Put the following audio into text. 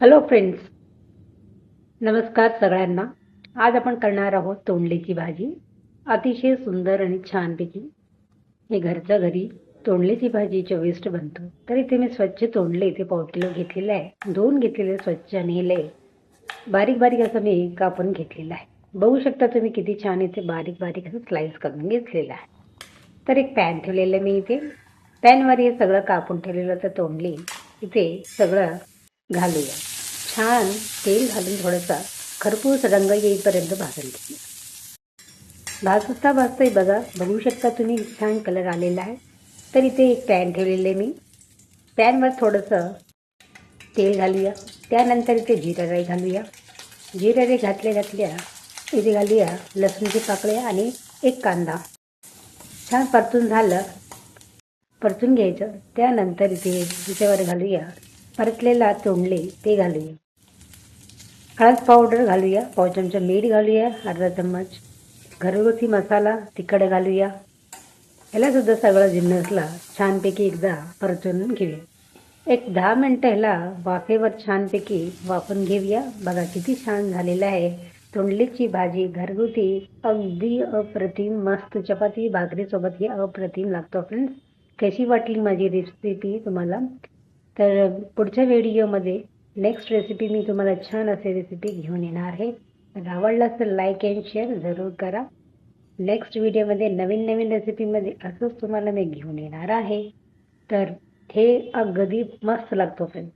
Hello friends नमस्कार सगळ्यांना. आज आपण करणार आहोत तोंडलीची भाजी. अतिशय सुंदर आणि छानपैकी हे घरच्या घरी तोंडलीची भाजी चविष्ट बनतो. तर इथे मी स्वच्छ तोंडले इथे पाव किलो घेतलेलं आहे. दोन घेतलेले स्वच्छ नेले बारीक बारीक असं मी कापून घेतलेलं आहे. बघू शकता तुम्ही किती छान इथे बारीक बारीक असं स्लाईस करून घेतलेलं आहे. तर एक पॅन ठेवलेलं आहे मी इथे. पॅनवर हे सगळं कापून ठेवलेलं तर तोंडली. इथे सगळं घालूया. छान तेल घालून थोडंसा खरपूस रंग येईपर्यंत भाजून घेऊया. भाजता भाजताही बघा बघू शकता तुम्ही छान कलर आलेला आहे. तर इथे एक पॅन ठेवलेले मी. पॅनवर थोडंसं तेल घालूया. त्यानंतर इथे जिरा राई घालूया. जिरा राई घातल्या घातल्या इथे घालूया लसूणची पाकळ्या आणि एक कांदा. छान परतून झालं परतून घ्यायचं. त्यानंतर इथे त्याच्यावर घालूया. परतलेला तोंडले ते घालूया. हळद पावडर घालूया पाव चमचा मीठ घालूया अर्धा चम्मच घरगुती मसाला तिखट घालूया. ह्याला सुद्धा सगळं जिन्नसला छानपैकी एकदा परतून घेऊया. एक दहा मिनटं ह्याला वाफेवर छानपैकी वाफून घेऊया. बघा किती छान झालेलं आहे. तोंडलीची भाजी घरगुती अगदी अप्रतिम मस्त चपाती भाकरीसोबत ही अप्रतिम लागतो फ्रेंड्स कशी वाटली माझी रेसिपी तुम्हाला? तर पुढच्या व्हिडिओमध्ये नेक्स्ट रेसिपी मी तुम्हाला छान असे रेसिपी घेऊन येणार आहे. तर आवडलास तर लाईक अँड शेअर जरूर करा. नेक्स्ट व्हिडिओमध्ये नवीन नवीन रेसिपीमध्ये असंच तुम्हाला मी घेऊन येणार आहे. तर हे अगदी मस्त लागतो फ्रेंड